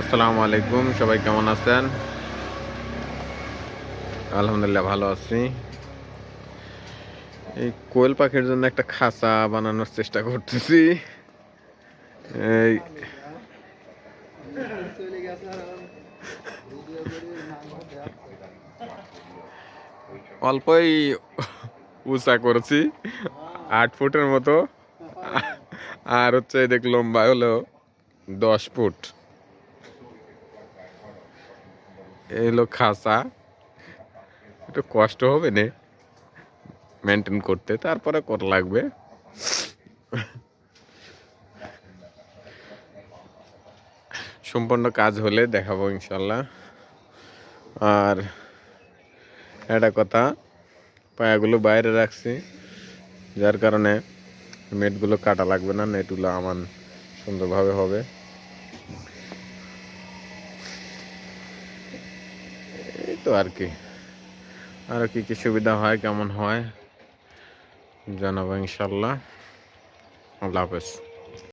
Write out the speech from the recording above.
আসসালামু আলাইকুম, সবাই কেমন আছেন? আলহামদুলিল্লাহ ভালো আছি। এই কোয়েল পাখির জন্য একটা খাঁচা বানানোর চেষ্টা করতেছি। এই অল্পই উঁচা করেছি, আট ফুটের মতো। আর হচ্ছে দেখ লম্বা হলো দশ ফুট। এই হলো খাঁচা একটু কষ্ট হবে না। মেনটেন করতে, তারপরে কত লাগবে। সম্পূর্ণ কাজ হলে দেখাবো ইনশাল্লাহ। আর একটা কথা, পায়াগুলো বাইরে রাখছি, যার কারণে নেটগুলো কাটা লাগবে না নেটগুলো আমার সুন্দরভাবে হবে। তো আর কি। আর কি কি সুবিধা হয় কেমন হয় জানাব ইনশাল্লাহ আল্লাহ হাফেজ।